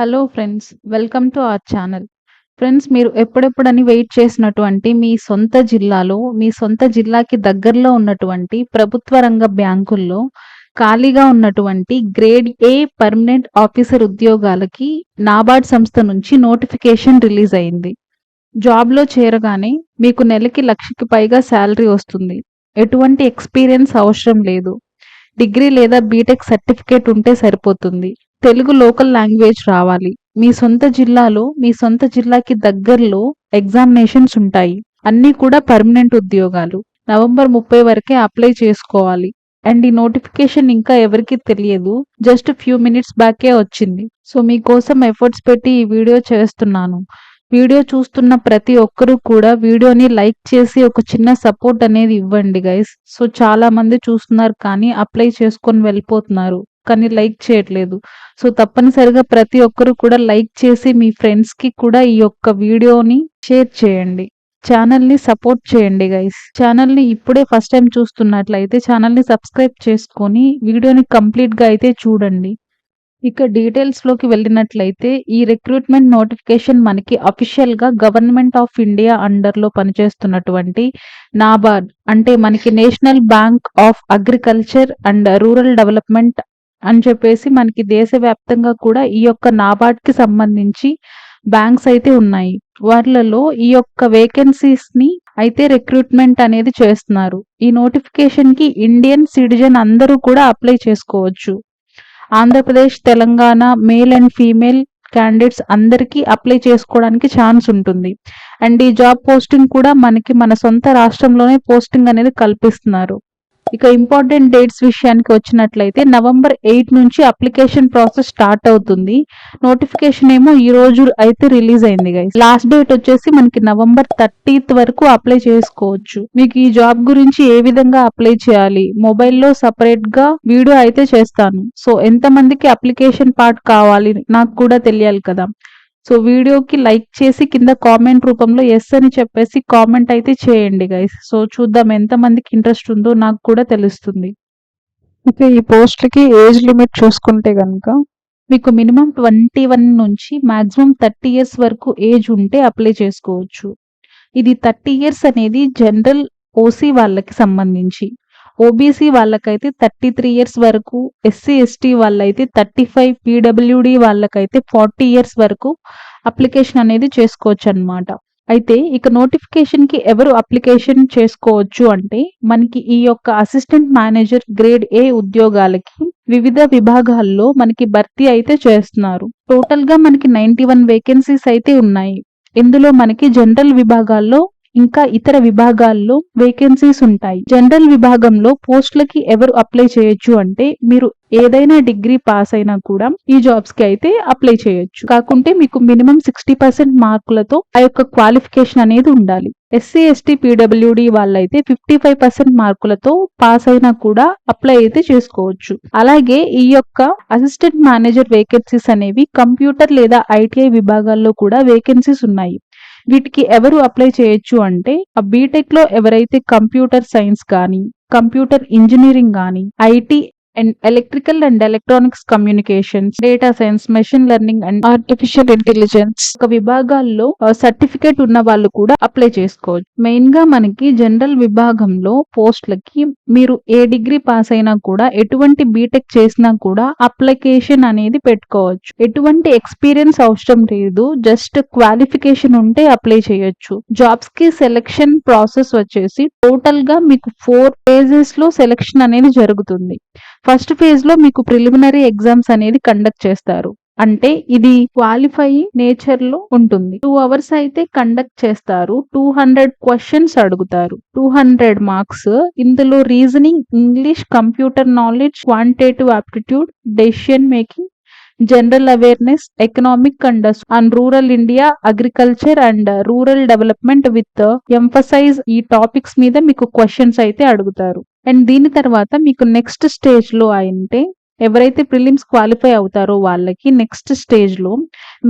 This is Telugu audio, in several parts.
Hello friends welcome to our channel friends మీరు ఎప్పుడెప్పుడని వెయిట్ చేసినటువంటి మీ సొంత జిల్లాలో మీ సొంత జిల్లాకి దగ్గరలో ఉన్నటువంటి ప్రభుత్వ రంగ బ్యాంకుల్లో ఖాళీగా ఉన్నటువంటి గ్రేడ్ ఏ పర్మనెంట్ ఆఫీసర్ ఉద్యోగాలకి నాబార్డ్ సంస్థ నుంచి నోటిఫికేషన్ రిలీజ్ అయింది. జాబ్లో చేరగానే మీకు నెలకి లక్షకి పైగా శాలరీ వస్తుంది. ఎటువంటి ఎక్స్పీరియన్స్ అవసరం లేదు. డిగ్రీ లేదా బీటెక్ సర్టిఫికేట్ ఉంటే సరిపోతుంది. తెలుగు లోకల్ లాంగ్వేజ్ రావాలి. మీ సొంత జిల్లాలో మీ సొంత జిల్లాకి దగ్గరలో ఎగ్జామినేషన్స్ ఉంటాయి. అన్నీ కూడా పర్మనెంట్ ఉద్యోగాలు. నవంబర్ ముప్పై వరకే అప్లై చేసుకోవాలి. అండ్ ఈ నోటిఫికేషన్ ఇంకా ఎవరికి తెలియదు. జస్ట్ ఫ్యూ మినిట్స్ బ్యాకే వచ్చింది. సో మీకోసం ఎఫర్ట్స్ పెట్టి ఈ వీడియో చేస్తున్నాను. వీడియో చూస్తున్న ప్రతి ఒక్కరూ కూడా వీడియోని లైక్ చేసి ఒక చిన్న సపోర్ట్ అనేది ఇవ్వండి గైస్ సో చాలా మంది చూస్తున్నారు కానీ అప్లై చేసుకొని వెళ్ళిపోతున్నారు. కానీ లైక్ చేయట్లేదు. సో తప్పనిసరిగా ప్రతి ఒక్కరు కూడా లైక్ చేసి మీ ఫ్రెండ్స్కి కూడా ఈ యొక్క వీడియోని షేర్ చేయండి. ఛానల్ని సపోర్ట్ చేయండి గైస్. ఛానల్ని ఇప్పుడే ఫస్ట్ టైం చూస్తున్నట్లయితే ఛానల్ని సబ్స్క్రైబ్ చేసుకొని వీడియోని కంప్లీట్గా అయితే చూడండి. ఇక డీటెయిల్స్లోకి వెళ్ళినట్లయితే ఈ రిక్రూట్మెంట్ నోటిఫికేషన్ మనకి అఫీషియల్గా గవర్నమెంట్ ఆఫ్ ఇండియా అండర్లో పనిచేస్తున్నటువంటి నాబార్డ్ అంటే మనకి national bank of agriculture and rural development అని చెప్పేసి మనకి దేశవ్యాప్తంగా కూడా ఈ యొక్క నాబార్డ్కి సంబంధించి బ్యాంక్స్ అయితే ఉన్నాయి. వాళ్ళలో ఈ యొక్క వేకెన్సీస్ని అయితే రిక్రూట్మెంట్ అనేది చేస్తున్నారు. ఈ నోటిఫికేషన్కి ఇండియన్ సిటిజన్ అందరూ కూడా అప్లై చేసుకోవచ్చు. Andhra Pradesh Telangana male and female candidates అందరికీ అప్లై చేసుకోవడానికి ఛాన్స్ ఉంటుంది. అండ్ ఈ జాబ్ పోస్టింగ్ కూడా మనకి మన సొంత రాష్ట్రంలోనే పోస్టింగ్ అనేది కల్పిస్తున్నారు. ఇక ఇంపార్టెంట్ డేట్స్ విషయానికి వచ్చినట్లయితే నవంబర్ ఎయిట్ నుంచి అప్లికేషన్ ప్రాసెస్ స్టార్ట్ అవుతుంది. నోటిఫికేషన్ ఏమో ఈ రోజు అయితే రిలీజ్ అయింది గైస్ లాస్ట్ డేట్ వచ్చేసి మనకి నవంబర్ థర్టీత్ వరకు అప్లై చేసుకోవచ్చు. మీకు ఈ జాబ్ గురించి ఏ విధంగా అప్లై చేయాలి? మొబైల్లో సపరేట్గా వీడియో అయితే చేస్తాను. సో ఎంత మందికి అప్లికేషన్ పార్ట్ కావాలి? నాకు కూడా తెలియాలి కదా. సో వీడియోకి లైక్ చేసి కింద కామెంట్ రూపంలో ఎస్ అని చెప్పేసి కామెంట్ అయితే చేయండి గైస్ సో చూద్దాం ఎంత మందికి ఇంట్రెస్ట్ ఉందో నాకు కూడా తెలుస్తుంది. ఇక ఈ పోస్ట్లకి ఏజ్ లిమిట్ చూసుకుంటే కనుక మీకు మినిమం ట్వంటీ వన్ నుంచి మాక్సిమం థర్టీ ఇయర్స్ వరకు ఏజ్ ఉంటే అప్లై చేసుకోవచ్చు. ఇది థర్టీ ఇయర్స్ అనేది జనరల్ ఓసీ వాళ్ళకి సంబంధించి. ఓబీసీ వాళ్ళకైతే థర్టీ త్రీ ఇయర్స్ వరకు ఎస్సీ ఎస్టీ వాళ్ళైతే థర్టీ ఫైవ్ పీడబ్ల్యూడి వాళ్ళకైతే ఫార్టీ ఇయర్స్ వరకు అప్లికేషన్ అనేది చేసుకోవచ్చు అనమాట అయితే ఇక నోటిఫికేషన్కి ఎవరు అప్లికేషన్ చేసుకోవచ్చు అంటే మనకి ఈ యొక్క అసిస్టెంట్ మేనేజర్ గ్రేడ్ ఏ ఉద్యోగాలకి వివిధ విభాగాల్లో మనకి భర్తీ అయితే చేస్తున్నారు. టోటల్గా మనకి నైన్టీ వన్ వేకెన్సీస్ అయితే ఉన్నాయి. ఇందులో మనకి జనరల్ విభాగాల్లో ఇంకా ఇతర విభాగాల్లో వేకెన్సీస్ ఉంటాయి. జనరల్ విభాగంలో పోస్టులకి ఎవరు అప్లై చేయొచ్చు అంటే మీరు ఏదైనా డిగ్రీ పాస్ అయినా కూడా ఈ జాబ్స్కి అయితే అప్లై చేయొచ్చు. కాకుంటే మీకు మినిమం సిక్స్టీ పర్సెంట్ మార్కులతో ఆ యొక్క క్వాలిఫికేషన్ అనేది ఉండాలి. ఎస్సీ ఎస్టీ పీడబ్ల్యూడి వాళ్ళైతే ఫిఫ్టీ ఫైవ్ పర్సెంట్ మార్కులతో పాస్ అయినా కూడా అప్లై అయితే చేసుకోవచ్చు. అలాగే ఈ యొక్క అసిస్టెంట్ మేనేజర్ వేకెన్సీస్ అనేవి కంప్యూటర్ లేదా ఐటీఐ విభాగాల్లో కూడా వేకెన్సీస్ ఉన్నాయి. వీటికి ఎవరు అప్లై చేయొచ్చు అంటే ఆ బీటెక్లో ఎవరైతే కంప్యూటర్ సైన్స్ కానీ కంప్యూటర్ ఇంజనీరింగ్ కానీ IT and electrical and electronics communications data science machine learning and artificial intelligence ఒక విభాగాల్లో సర్టిఫికేట్ ఉన్న వాళ్ళు కూడా అప్లై చేసుకోవచ్చు. మెయిన్గా మనకి జనరల్ విభాగంలో పోస్టులకి మీరు ఏ డిగ్రీ పాస్ అయినా కూడా ఎటువంటి బీటెక్ చేసినా కూడా అప్లికేషన్ అనేది పెట్టుకోవచ్చు. ఎటువంటి ఎక్స్పీరియన్స్ అవసరం లేదు జస్ట్ క్వాలిఫికేషన్ ఉంటే అప్లై చేయొచ్చు. జాబ్స్కి సెలెక్షన్ ప్రాసెస్ వచ్చేసి టోటల్గా మీకు ఫోర్ ఫేజెస్లో సెలెక్షన్ అనేది జరుగుతుంది. ఫస్ట్ ఫేజ్లో మీకు ప్రిలిమినరీ ఎగ్జామ్స్ అనేది కండక్ట్ చేస్తారు. అంటే ఇది క్వాలిఫై నేచర్లో ఉంటుంది. టూ అవర్స్ అయితే కండక్ట్ చేస్తారు. టూ హండ్రెడ్ క్వశ్చన్స్ అడుగుతారు. Two hundred marks. ఇందులో reasoning English computer knowledge quantitative aptitude decision making general awareness economic and and rural India agriculture and rural development with emphasize ఈ టాపిక్స్ మీద మీకు క్వశ్చన్స్ అయితే అడుగుతారు. అండ్ దీని తర్వాత మీకు నెక్స్ట్ స్టేజ్లో ఎవరైతే ప్రిలిమ్స్ క్వాలిఫై అవుతారో వాళ్ళకి నెక్స్ట్ స్టేజ్లో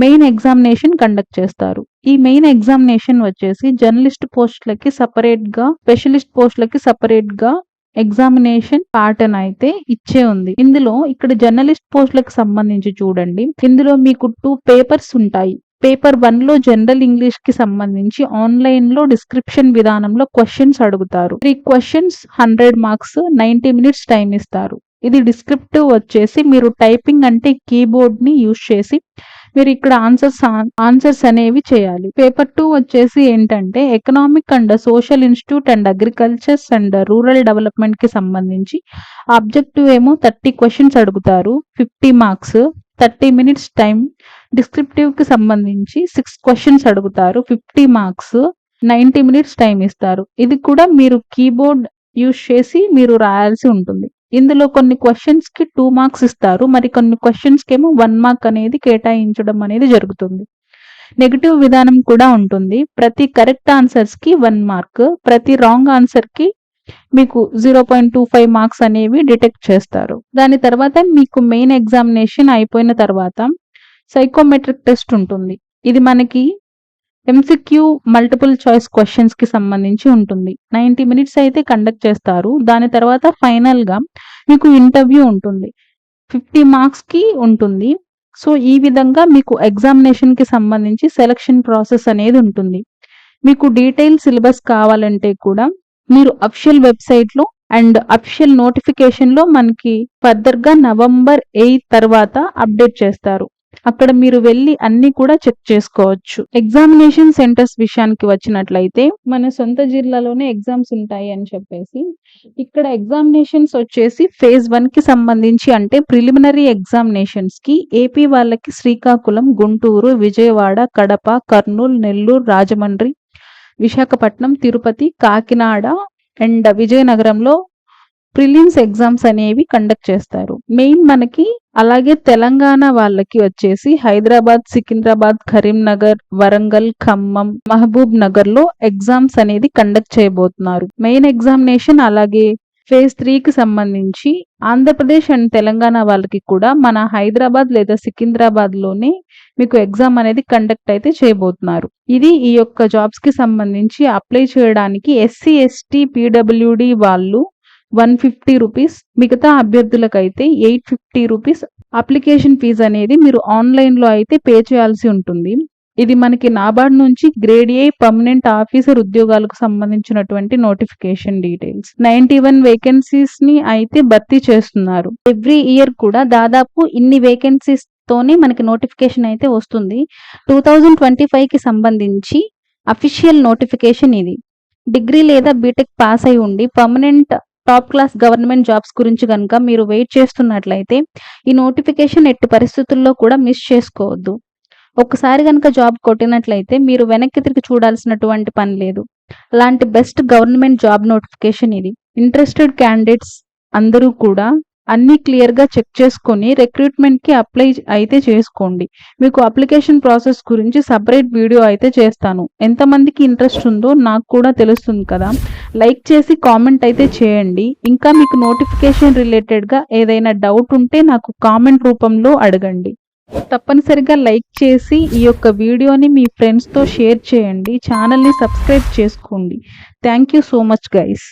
మెయిన్ ఎగ్జామినేషన్ కండక్ట్ చేస్తారు. ఈ మెయిన్ ఎగ్జామినేషన్ వచ్చేసి జర్నలిస్ట్ పోస్టులకి సపరేట్గా స్పెషలిస్ట్ పోస్టులకి సపరేట్గా ఎగ్జామినేషన్ ప్యాటర్న్ అయితే ఇచ్చే ఉంది. ఇందులో ఇక్కడ జర్నలిస్ట్ పోస్టులకు సంబంధించి చూడండి. ఇందులో మీకు టూ పేపర్స్ ఉంటాయి. పేపర్ వన్లో జనరల్ ఇంగ్లీష్కి సంబంధించి ఆన్లైన్లో డిస్క్రిప్షన్ విధానంలో క్వశ్చన్స్ అడుగుతారు. Three questions hundred marks ninety minutes time ఇస్తారు. ఇది డిస్క్రిప్టివ్ వచ్చేసి మీరు టైపింగ్ అంటే కీబోర్డ్ని యూజ్ చేసి మీరు ఇక్కడ ఆన్సర్స్ ఆన్సర్స్ అనేవి చేయాలి. పేపర్ టూ వచ్చేసి ఏంటంటే economic and social institute and agricultures and rural డెవలప్మెంట్కి సంబంధించి ఆబ్జెక్టివ్ ఏమో థర్టీ క్వశ్చన్స్ అడుగుతారు. Fifty marks thirty minutes time డిస్క్రిప్టివ్కి సంబంధించి సిక్స్ క్వశ్చన్స్ అడుగుతారు fifty marks ninety minutes time ఇస్తారు. ఇది కూడా మీరు కీబోర్డ్ యూజ్ చేసి మీరు రాయాల్సి ఉంటుంది. ఇందులో కొన్ని క్వశ్చన్స్కి టూ మార్క్స్ ఇస్తారు. మరి కొన్ని క్వశ్చన్స్కి ఏమో వన్ మార్క్ అనేది కేటాయించడం అనేది జరుగుతుంది. నెగిటివ్ విధానం కూడా ఉంటుంది. ప్రతి కరెక్ట్ ఆన్సర్స్కి వన్ మార్క్ ప్రతి రాంగ్ ఆన్సర్కి మీకు zero point two five marks అనేవి డిటెక్ట్ చేస్తారు. దాని తర్వాత మీకు మెయిన్ ఎగ్జామినేషన్ అయిపోయిన తర్వాత సైకోమెట్రిక్ టెస్ట్ ఉంటుంది. ఇది మనకి ఎంసిక్యూ మల్టిపుల్ చాయిస్ క్వశ్చన్స్కి సంబంధించి ఉంటుంది. నైంటీ మినిట్స్ అయితే కండక్ట్ చేస్తారు. దాని తర్వాత ఫైనల్గా మీకు ఇంటర్వ్యూ ఉంటుంది. ఫిఫ్టీ మార్క్స్కి ఉంటుంది. సో ఈ విధంగా మీకు ఎగ్జామినేషన్కి సంబంధించి సెలక్షన్ ప్రాసెస్ అనేది ఉంటుంది. మీకు డీటెయిల్ సిలబస్ కావాలంటే కూడా మీరు అఫిషియల్ వెబ్సైట్లో అండ్ అఫిషియల్ నోటిఫికేషన్లో మనకి ఫర్దర్గా నవంబర్ ఎయిత్ తర్వాత అప్డేట్ చేస్తారు. అక్కడ మీరు వెళ్ళి అన్ని కూడా చెక్ చేసుకోవచ్చు. ఎగ్జామినేషన్ సెంటర్స్ విషయానికి వచ్చినట్లయితే మన సొంత జిల్లాలోనే ఎగ్జామ్స్ ఉంటాయి అని చెప్పేసి ఇక్కడ ఎగ్జామినేషన్స్ వచ్చేసి ఫేజ్ వన్కి సంబంధించి అంటే ప్రిలిమినరీ ఎగ్జామినేషన్స్కి ఏపీ వాళ్ళకి శ్రీకాకుళం గుంటూరు విజయవాడ కడప కర్నూలు నెల్లూరు రాజమండ్రి విశాఖపట్నం తిరుపతి కాకినాడ అండ్ విజయనగరంలో ప్రిలిమ్స్ ఎగ్జామ్స్ అనేవి కండక్ట్ చేస్తారు. మెయిన్ మనకి అలాగే తెలంగాణ వాళ్ళకి వచ్చేసి హైదరాబాద్ సికింద్రాబాద్ కరీంనగర్ వరంగల్ ఖమ్మం మహబూబ్ నగర్లో ఎగ్జామ్స్ అనేది కండక్ట్ చేయబోతున్నారు. మెయిన్ ఎగ్జామినేషన్ అలాగే ఫేజ్ త్రీకి సంబంధించి ఆంధ్రప్రదేశ్ అండ్ తెలంగాణ వాళ్ళకి కూడా మన హైదరాబాద్ లేదా సికింద్రాబాద్లోనే మీకు ఎగ్జామ్ అనేది కండక్ట్ అయితే చేయబోతున్నారు. ఇది ఈ యొక్క జాబ్స్కి సంబంధించి అప్లై చేయడానికి ఎస్సీ ఎస్టీ పీడబ్ల్యూడి వాళ్ళు వన్ ఫిఫ్టీ రూపీస్ మిగతా అభ్యర్థులకైతే eight fifty rupees. Application fee అనేది మీరు ఆన్లైన్లో అయితే పే చేయాల్సి ఉంటుంది. ఇది మనకి నాబార్డ్ నుంచి గ్రేడ్ ఏ పర్మనెంట్ ఆఫీసర్ ఉద్యోగాలకు సంబంధించినటువంటి నోటిఫికేషన్ డీటెయిల్స్. నైన్టీ వన్ వేకెన్సీస్ని అయితే భర్తీ చేస్తున్నారు. ఎవ్రీ ఇయర్ కూడా దాదాపు ఇన్ని వేకెన్సీస్ తోనే మనకి నోటిఫికేషన్ అయితే వస్తుంది. టూ థౌజండ్ ట్వంటీ ఫైవ్కి సంబంధించి అఫీషియల్ నోటిఫికేషన్ ఇది. డిగ్రీ లేదా బీటెక్ పాస్ అయి ఉండి permanent top class government jobs గురించి కనుక మీరు వెయిట్ చేస్తున్నట్లయితే ఈ నోటిఫికేషన్ ఎట్టి పరిస్థితుల్లో కూడా మిస్ చేసుకోవద్దు. ఒక్కసారి కనుక జాబ్ కొట్టినట్లయితే మీరు వెనక్కి తిరిగి చూడాల్సినటువంటి పని లేదు. అలాంటి బెస్ట్ గవర్నమెంట్ జాబ్ నోటిఫికేషన్ ఇది. ఇంట్రెస్టెడ్ క్యాండిడేట్స్ అందరూ కూడా అన్ని క్లియర్గా చెక్ చేసుకొని రిక్రూట్మెంట్కి అప్లై అయితే చేసుకోండి. మీకు అప్లికేషన్ ప్రాసెస్ గురించి సపరేట్ వీడియో అయితే చేస్తాను. ఎంతమందికి ఇంట్రెస్ట్ ఉందో నాకు కూడా తెలుస్తుంది కదా. లైక్ చేసి కామెంట్ అయితే చేయండి. ఇంకా మీకు నోటిఫికేషన్ రిలేటెడ్గా ఏదైనా డౌట్ ఉంటే నాకు కామెంట్ రూపంలో అడగండి. తప్పనిసరిగా లైక్ చేసి ఈ యొక్క వీడియోని మీ ఫ్రెండ్స్తో షేర్ చేయండి. ఛానల్ని సబ్స్క్రైబ్ చేసుకోండి. Thank you so much guys